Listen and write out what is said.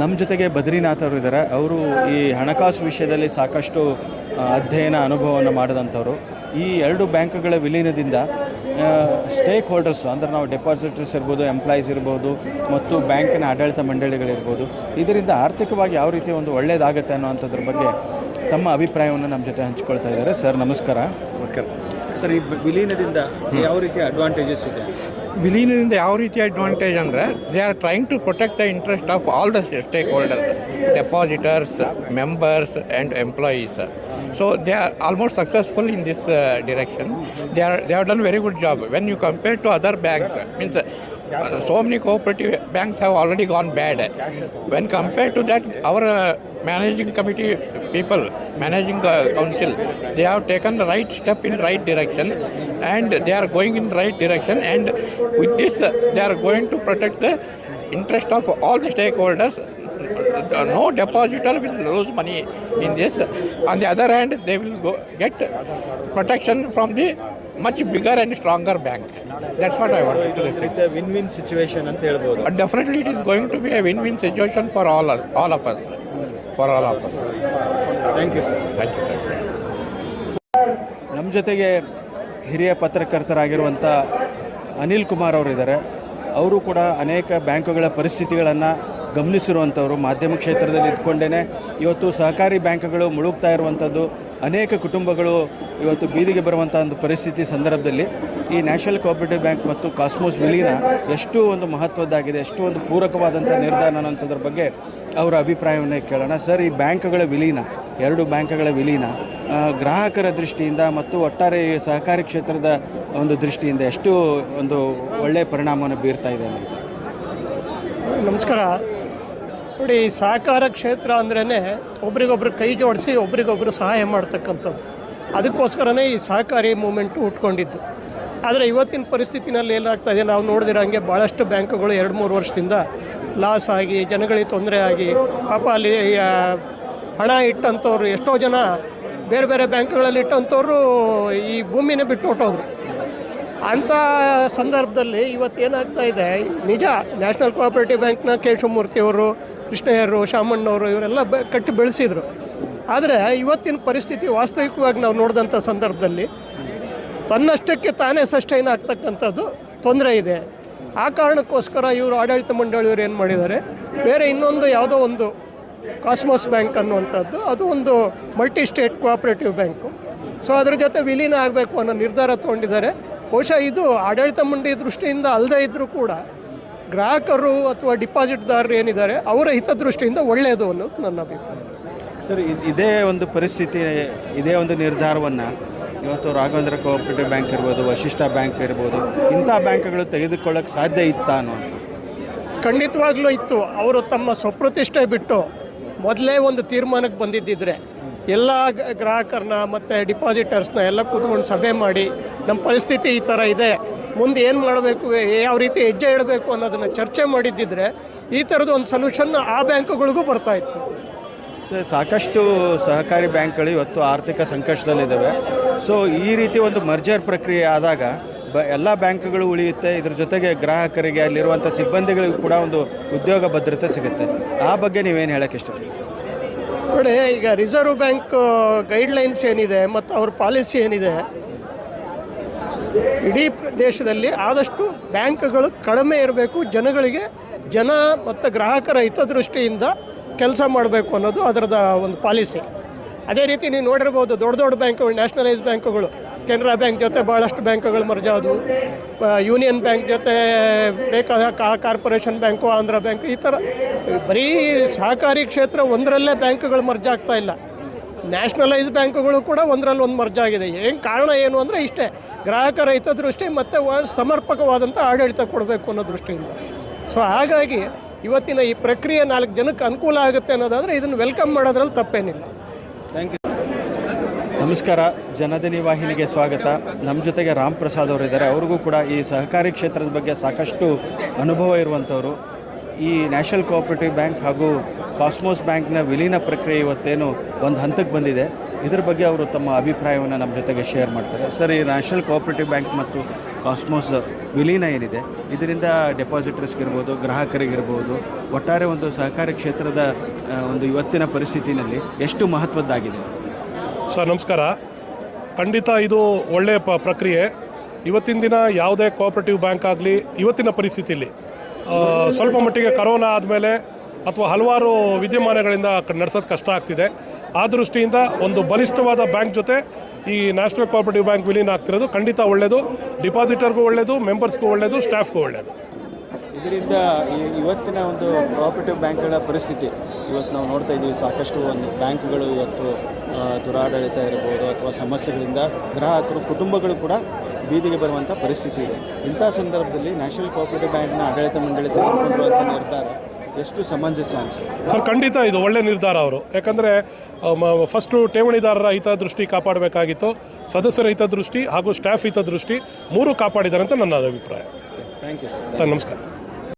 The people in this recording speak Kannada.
ನಮ್ಮ ಜೊತೆಗೆ ಬದ್ರಿನಾಥ್ ಅವರು ಇದ್ದಾರೆ. ಅವರು ಈ ಹಣಕಾಸು ವಿಷಯದಲ್ಲಿ ಸಾಕಷ್ಟು ಅಧ್ಯಯನ ಅನುಭವವನ್ನು ಮಾಡಿದಂಥವ್ರು. ಈ ಎರಡು ಬ್ಯಾಂಕ್ಗಳ ವಿಲೀನದಿಂದ ಸ್ಟೇಕ್ ಹೋಲ್ಡರ್ಸ್ ಅಂದರೆ ನಾವು ಡೆಪಾಸಿಟರ್ಸ್ ಇರ್ಬೋದು ಎಂಪ್ಲಾಯೀಸ್ ಇರ್ಬೋದು ಮತ್ತು ಬ್ಯಾಂಕಿನ ಆಡಳಿತ ಮಂಡಳಿಗಳಿರ್ಬೋದು ಇದರಿಂದ ಆರ್ಥಿಕವಾಗಿ ಯಾವ ರೀತಿ ಒಂದು ಒಳ್ಳೆಯದಾಗುತ್ತೆ ಅನ್ನೋವಂಥದ್ರ ಬಗ್ಗೆ ತಮ್ಮ ಅಭಿಪ್ರಾಯವನ್ನು ನಮ್ಮ ಜೊತೆ ಹಂಚ್ಕೊಳ್ತಾ ಇದ್ದಾರೆ. ಸರ್ ನಮಸ್ಕಾರ. ನಮಸ್ಕಾರ. ಸರ್ ಈ ವಿಲೀನದಿಂದ ಯಾವ ರೀತಿ ಅಡ್ವಾಂಟೇಜಸ್ ಇದೆ? ವಿಲೀನದಿಂದ ಯಾವ ರೀತಿ ಅಡ್ವಾಂಟೇಜ್ ಅಂದರೆ they are trying to protect the interest of all the stakeholders depositors members and employees so they are almost successful in this direction they are they are done very good job when you compare to other banks means so many cooperative banks have already gone bad. When compared to that, our uh, managing committee people, managing uh, council, they have taken the right step in the right direction, and they are going in the right direction. And with this, uh, they are going to protect the interest of all the stakeholders. Uh, No depositor will lose money in this. On the other hand, they will go get protection from the much bigger and stronger bank. That's what I wanted to say. Win win situation ಅಂತ ಹೇಳ್ಬೋದು definitely, it is going to be a win-win situation for all us, all of us, for all of us. Thank you sir. Thank you, thank you. ನಮ್ಮ ಜೊತೆಗೆ ಹಿರಿಯ ಪತ್ರಕರ್ತರಾಗಿರುವಂಥ ಅನಿಲ್ ಕುಮಾರ್ ಅವರಿದ್ದಾರೆ ಅವರು ಕೂಡ ಅನೇಕ ಬ್ಯಾಂಕುಗಳ ಪರಿಸ್ಥಿತಿಗಳನ್ನು ಗಮನಿಸಿರುವಂಥವ್ರು ಮಾಧ್ಯಮ ಕ್ಷೇತ್ರದಲ್ಲಿ ಇದ್ಕೊಂಡೇ ಇವತ್ತು ಸಹಕಾರಿ ಬ್ಯಾಂಕ್ಗಳು ಮುಳುಗ್ತಾ ಇರುವಂಥದ್ದು, ಅನೇಕ ಕುಟುಂಬಗಳು ಇವತ್ತು ಬೀದಿಗೆ ಬರುವಂಥ ಒಂದು ಪರಿಸ್ಥಿತಿ ಸಂದರ್ಭದಲ್ಲಿ ಈ ನ್ಯಾಷನಲ್ ಕೋಆಪರೇಟಿವ್ ಬ್ಯಾಂಕ್ ಮತ್ತು ಕಾಸ್ಮೋಸ್ ವಿಲೀನ ಎಷ್ಟು ಒಂದು ಮಹತ್ವದ್ದಾಗಿದೆ, ಎಷ್ಟು ಒಂದು ಪೂರಕವಾದಂಥ ನಿರ್ಧಾರ ಅನ್ನೋಂಥದ್ರ ಬಗ್ಗೆ ಅವರ ಅಭಿಪ್ರಾಯವನ್ನು ಕೇಳೋಣ. ಸರ್, ಈ ಬ್ಯಾಂಕ್ಗಳ ವಿಲೀನ, ಎರಡು ಬ್ಯಾಂಕ್ಗಳ ವಿಲೀನ ಗ್ರಾಹಕರ ದೃಷ್ಟಿಯಿಂದ ಮತ್ತು ಒಟ್ಟಾರೆ ಸಹಕಾರಿ ಕ್ಷೇತ್ರದ ಒಂದು ದೃಷ್ಟಿಯಿಂದ ಎಷ್ಟು ಒಂದು ಒಳ್ಳೆಯ ಪರಿಣಾಮವನ್ನು ಬೀರ್ತಾ ಇದೆ ಅಂತ ನಮಸ್ಕಾರ. ನೋಡಿ, ಸಹಕಾರ ಕ್ಷೇತ್ರ ಅಂದ್ರೇ ಒಬ್ರಿಗೊಬ್ರು ಕೈ ಜೋಡಿಸಿ ಒಬ್ರಿಗೊಬ್ರು ಸಹಾಯ ಮಾಡ್ತಕ್ಕಂಥದ್ದು ಅದಕ್ಕೋಸ್ಕರನೇ ಈ ಸಹಕಾರಿ ಮೂಮೆಂಟು ಹುಟ್ಕೊಂಡಿದ್ದು ಆದರೆ ಇವತ್ತಿನ ಪರಿಸ್ಥಿತಿನಲ್ಲಿ ಏನಾಗ್ತಾ ಇದೆ, ನಾವು ನೋಡಿದಿರೋ ಹಂಗೆ ಭಾಳಷ್ಟು ಬ್ಯಾಂಕುಗಳು ಎರಡು ಮೂರು ವರ್ಷದಿಂದ ಲಾಸ್ ಆಗಿ, ಜನಗಳಿಗೆ ತೊಂದರೆ ಆಗಿ, ಪಾಪ ಅಲ್ಲಿ ಹಣ ಇಟ್ಟಂಥವ್ರು, ಎಷ್ಟೋ ಜನ ಬೇರೆ ಬೇರೆ ಬ್ಯಾಂಕ್ಗಳಲ್ಲಿ ಇಟ್ಟಂಥವ್ರು ಈ ಭೂಮಿನೇ ಬಿಟ್ಟು ಹೊಟ್ಟೋದ್ರು ಅಂಥ ಸಂದರ್ಭದಲ್ಲಿ ಇವತ್ತು ಏನಾಗ್ತಾ ಇದೆ, ನಿಜ ನ್ಯಾಷನಲ್ ಕೋಆಪರೇಟಿವ್ ಬ್ಯಾಂಕ್ನ ಕೇಶವಮೂರ್ತಿಯವರು ಕೃಷ್ಣಯ್ಯರು, ಶಾಮಣ್ಣವರು ಇವರೆಲ್ಲ ಬ, ಕಟ್ಟಿ ಬೆಳೆಸಿದರು. ಆದರೆ ಇವತ್ತಿನ ಪರಿಸ್ಥಿತಿ ವಾಸ್ತವಿಕವಾಗಿ ನಾವು ನೋಡಿದಂಥ ಸಂದರ್ಭದಲ್ಲಿ ತನ್ನಷ್ಟಕ್ಕೆ ತಾನೇ ಸಸ್ಟೈನ್ ಆಗ್ತಕ್ಕಂಥದ್ದು ತೊಂದರೆ ಇದೆ. ಆ ಕಾರಣಕ್ಕೋಸ್ಕರ ಇವರು ಆಡಳಿತ ಮಂಡಳಿಯವರು ಏನು ಮಾಡಿದ್ದಾರೆ? ಬೇರೆ ಇನ್ನೊಂದು ಯಾವುದೋ ಒಂದು ಕಾಸ್ಮೋಸ್ ಬ್ಯಾಂಕ್ ಅನ್ನುವಂಥದ್ದು, ಅದು ಒಂದು multi state cooperative bank. So, ಅದ್ರ ಜೊತೆ ವಿಲೀನ ಆಗಬೇಕು ಅನ್ನೋ ನಿರ್ಧಾರ ತೊಗೊಂಡಿದ್ದಾರೆ. ಬಹುಶಃ ಇದು ಆಡಳಿತ ಮಂಡಳಿ ದೃಷ್ಟಿಯಿಂದ ಅಲ್ಲದೇ ಇದ್ದರೂ ಕೂಡ ಗ್ರಾಹಕರು ಅಥವಾ ಡಿಪಾಸಿಟ್ದಾರರು ಏನಿದ್ದಾರೆ ಅವರ ಹಿತದೃಷ್ಟಿಯಿಂದ ಒಳ್ಳೆಯದು ಅನ್ನೋದು ನನ್ನ ಅಭಿಪ್ರಾಯ. ಸರ್ ಇದ್- ಇದೇ ಒಂದು ಪರಿಸ್ಥಿತಿ ಇದೇ ಒಂದು ನಿರ್ಧಾರವನ್ನು ಇವತ್ತು ರಾಘವೇಂದ್ರ ಕೋಆಪರೇಟಿವ್ ಬ್ಯಾಂಕ್ ಇರ್ಬೋದು ವಶಿಷ್ಠ ಬ್ಯಾಂಕ್ ಇರ್ಬೋದು ಇಂಥ ಬ್ಯಾಂಕ್ಗಳು ತೆಗೆದುಕೊಳ್ಳೋಕೆ ಸಾಧ್ಯ ಇತ್ತಾ ಅನ್ನುವಂಥ ಖಂಡಿತವಾಗ್ಲೂ ಇತ್ತು. ಅವರು ತಮ್ಮ ಸ್ವಪ್ರತಿಷ್ಠೆ ಬಿಟ್ಟು ಮೊದಲೇ ಒಂದು ತೀರ್ಮಾನಕ್ಕೆ ಬಂದಿದ್ದಿದ್ರೆ ಎಲ್ಲ ಗ್ರಾಹಕರನ್ನ ಮತ್ತು ಡಿಪಾಸಿಟರ್ಸ್ನ ಎಲ್ಲ ಕೂತ್ಕೊಂಡು ಸಭೆ ಮಾಡಿ ನಮ್ಮ ಪರಿಸ್ಥಿತಿ ಈ ಥರ ಇದೆ ಮುಂದೆ ಏನು ಮಾಡಬೇಕು ಯಾವ ರೀತಿ ಹೆಜ್ಜೆ ಇಡಬೇಕು ಅನ್ನೋದನ್ನು ಚರ್ಚೆ ಮಾಡಿದ್ದಿದ್ರೆ ಈ ಥರದ್ದು ಒಂದು ಸೊಲ್ಯೂಷನ್ ಆ ಬ್ಯಾಂಕುಗಳಿಗೂ ಬರ್ತಾ ಇತ್ತು. ಸೊ ಸಾಕಷ್ಟು ಸಹಕಾರಿ ಬ್ಯಾಂಕ್ಗಳು ಇವತ್ತು ಆರ್ಥಿಕ ಸಂಕಷ್ಟದಲ್ಲಿದ್ದಾವೆ. ಸೊ ಈ ರೀತಿ ಒಂದು ಮರ್ಜರ್ ಪ್ರಕ್ರಿಯೆ ಆದಾಗ ಬ ಎಲ್ಲ ಬ್ಯಾಂಕ್ಗಳು ಉಳಿಯುತ್ತೆ. ಇದ್ರ ಜೊತೆಗೆ ಗ್ರಾಹಕರಿಗೆ ಅಲ್ಲಿರುವಂಥ ಸಿಬ್ಬಂದಿಗಳಿಗೂ ಕೂಡ ಒಂದು ಉದ್ಯೋಗ ಭದ್ರತೆ ಸಿಗುತ್ತೆ. ಆ ಬಗ್ಗೆ ನೀವೇನು ಹೇಳೋಕ್ಕೆ ಇಷ್ಟಪಡ್ತೀರಿ? ನೋಡಿ ಈಗ ರಿಸರ್ವ್ ಬ್ಯಾಂಕ್ ಗೈಡ್ಲೈನ್ಸ್ ಏನಿದೆ ಮತ್ತು ಅವ್ರ ಪಾಲಿಸಿ ಏನಿದೆ ಇಡೀ ದೇಶದಲ್ಲಿ ಆದಷ್ಟು ಬ್ಯಾಂಕ್ಗಳು ಕಡಿಮೆ ಇರಬೇಕು, ಜನಗಳಿಗೆ ಜನ ಮತ್ತು ಗ್ರಾಹಕರ ಹಿತದೃಷ್ಟಿಯಿಂದ ಕೆಲಸ ಮಾಡಬೇಕು ಅನ್ನೋದು ಅದರದ ಒಂದು ಪಾಲಿಸಿ. ಅದೇ ರೀತಿ ನೀವು ನೋಡಿರ್ಬೋದು ದೊಡ್ಡ ದೊಡ್ಡ ಬ್ಯಾಂಕ್ಗಳು ನ್ಯಾಷನಲೈಸ್ ಬ್ಯಾಂಕ್ಗಳು, ಕೆನರಾ ಬ್ಯಾಂಕ್ ಜೊತೆ ಭಾಳಷ್ಟು ಬ್ಯಾಂಕ್ಗಳು ಮರ್ಜ್ ಆದವು. ಯೂನಿಯನ್ ಬ್ಯಾಂಕ್ ಜೊತೆ ಬೇಕಾದ ಕಾರ್ಪೊರೇಷನ್ ಬ್ಯಾಂಕು, ಆಂಧ್ರ ಬ್ಯಾಂಕ್ ಈ ಥರ ಬರೀ ಸಹಕಾರಿ ಕ್ಷೇತ್ರ ಒಂದರಲ್ಲೇ ಬ್ಯಾಂಕ್ಗಳು ಮರ್ಜಾಗ್ತಾ ಇಲ್ಲ. ನ್ಯಾಷನಲೈಸ್ ಬ್ಯಾಂಕುಗಳು ಕೂಡ ಒಂದರಲ್ಲಿ ಒಂದು ಮರ್ಜ್ ಆಗಿದೆ. ಏನು ಕಾರಣ ಏನು ಅಂದರೆ ಇಷ್ಟೇ ಗ್ರಾಹಕರ ಹಿತದೃಷ್ಟಿ ಮತ್ತು ಸಮರ್ಪಕವಾದಂಥ ಆಡಳಿತ ಕೊಡಬೇಕು ಅನ್ನೋ ದೃಷ್ಟಿಯಿಂದ. ಸೊ ಹಾಗಾಗಿ ಇವತ್ತಿನ ಈ ಪ್ರಕ್ರಿಯೆ ನಾಲ್ಕು ಜನಕ್ಕೆ ಅನುಕೂಲ ಆಗುತ್ತೆ ಅನ್ನೋದಾದರೆ ಇದನ್ನು ವೆಲ್ಕಮ್ ಮಾಡೋದ್ರಲ್ಲಿ ತಪ್ಪೇನಿಲ್ಲ. ಥ್ಯಾಂಕ್ ಯು ನಮಸ್ಕಾರ, ಜನದಿನಿ ವಾಹಿನಿಗೆ ಸ್ವಾಗತ. ನಮ್ಮ ಜೊತೆಗೆ ರಾಮ್ ಪ್ರಸಾದ್ ಅವರಿದ್ದಾರೆ. ಅವ್ರಿಗೂ ಕೂಡ ಈ ಸಹಕಾರಿ ಕ್ಷೇತ್ರದ ಬಗ್ಗೆ ಸಾಕಷ್ಟು ಅನುಭವ ಇರುವಂಥವರು. ಈ ನ್ಯಾಷನಲ್ ಕೋಆಪರೇಟಿವ್ ಬ್ಯಾಂಕ್ ಹಾಗೂ ಕಾಸ್ಮೋಸ್ ಬ್ಯಾಂಕ್ನ ವಿಲೀನ ಪ್ರಕ್ರಿಯೆ ಇವತ್ತೇನು ಒಂದು ಹಂತಕ್ಕೆ ಬಂದಿದೆ. ಇದ್ರ ಬಗ್ಗೆ ಅವರು ತಮ್ಮ ಅಭಿಪ್ರಾಯವನ್ನು ನಮ್ಮ ಜೊತೆಗೆ ಶೇರ್ ಮಾಡ್ತಾರೆ. ಸರ್, ಈ ನ್ಯಾಷನಲ್ ಕೋಆಪರೇಟಿವ್ ಬ್ಯಾಂಕ್ ಮತ್ತು ಕಾಸ್ಮೋಸ್ ವಿಲೀನ ಏನಿದೆ? ಇದರಿಂದ ಡೆಪಾಸಿಟರ್ಸ್ಗಿರ್ಬೋದು ಗ್ರಾಹಕರಿಗಿರ್ಬೋದು, ಒಟ್ಟಾರೆ ಒಂದು ಸಹಕಾರಿ ಕ್ಷೇತ್ರದ ಒಂದು ಇವತ್ತಿನ ಪರಿಸ್ಥಿತಿನಲ್ಲಿ ಎಷ್ಟು ಮಹತ್ವದ್ದಾಗಿದೆ? ಸರ್, ನಮಸ್ಕಾರ. ಖಂಡಿತ ಇದು ಒಳ್ಳೆಯ ಪ್ರಕ್ರಿಯೆ. ಇವತ್ತಿನ ದಿನ ಯಾವುದೇ ಕೋಆಪರೇಟಿವ್ ಬ್ಯಾಂಕ್ ಆಗಲಿ, ಇವತ್ತಿನ ಪರಿಸ್ಥಿತಿಯಲ್ಲಿ ಸ್ವಲ್ಪ ಮಟ್ಟಿಗೆ ಕರೋನಾ ಆದಮೇಲೆ ಅಥವಾ ಹಲವಾರು ವಿದ್ಯಮಾನಗಳಿಂದ ನಡೆಸೋದು ಕಷ್ಟ ಆಗ್ತಿದೆ. ಆ ದೃಷ್ಟಿಯಿಂದ ಒಂದು ಬಲಿಷ್ಠವಾದ ಬ್ಯಾಂಕ್ ಜೊತೆ ಈ ನ್ಯಾಷನಲ್ ಕೋಆಪರೇಟಿವ್ ಬ್ಯಾಂಕ್ ವಿಲೀನ ಆಗ್ತಿರೋದು ಖಂಡಿತ ಒಳ್ಳೆಯದು ಡಿಪಾಸಿಟರ್ಗೂ ಒಳ್ಳೆಯದು ಮೆಂಬರ್ಸ್ಗೂ ಒಳ್ಳೆಯದು ಸ್ಟಾಫ್ಗೂ ಒಳ್ಳೆಯದು ಇದರಿಂದ ಇವತ್ತಿನ ಒಂದು ಕೋಆಪರೇಟಿವ್ ಬ್ಯಾಂಕ್ಗಳ ಪರಿಸ್ಥಿತಿ, ಇವತ್ತು ನಾವು ನೋಡ್ತಾ ಇದ್ದೀವಿ, ಸಾಕಷ್ಟು ಒಂದು ಬ್ಯಾಂಕ್ಗಳು ಇವತ್ತು ದುರಾಡಳಿತ ಇರ್ಬೋದು ಅಥವಾ ಸಮಸ್ಯೆಗಳಿಂದ ಗ್ರಾಹಕರು, ಕುಟುಂಬಗಳು ಕೂಡ ಬೀದಿಗೆ ಬರುವಂಥ ಪರಿಸ್ಥಿತಿ ಇದೆ. ಇಂಥ ಸಂದರ್ಭದಲ್ಲಿ ನ್ಯಾಷನಲ್ ಕೋಆಪರೇಟಿವ್ ಬ್ಯಾಂಕ್ನ ಆಡಳಿತ ಮಂಡಳಿ ತೆಗೆದುಕೊಂಡಿರುವಂಥ ನಿರ್ಧಾರ ಎಷ್ಟು ಸಮಂಜಸ ಸರ್ ಖಂಡಿತ ಇದು ಒಳ್ಳೆ ನಿರ್ಧಾರ ಅವರು. ಯಾಕಂದರೆ ಫಸ್ಟು ಠೇವಣಿದಾರರ ಹಿತದೃಷ್ಟಿ ಕಾಪಾಡಬೇಕಾಗಿತ್ತು ಸದಸ್ಯರ ಹಿತದೃಷ್ಟಿ ಹಾಗೂ ಸ್ಟಾಫ್ ಹಿತದೃಷ್ಟಿ ಮೂರು ಕಾಪಾಡಿದ್ದಾರೆ ಅಂತ ನನ್ನ ಅಭಿಪ್ರಾಯ. ಥ್ಯಾಂಕ್ ಯು ಸರ್ ನಮಸ್ಕಾರ.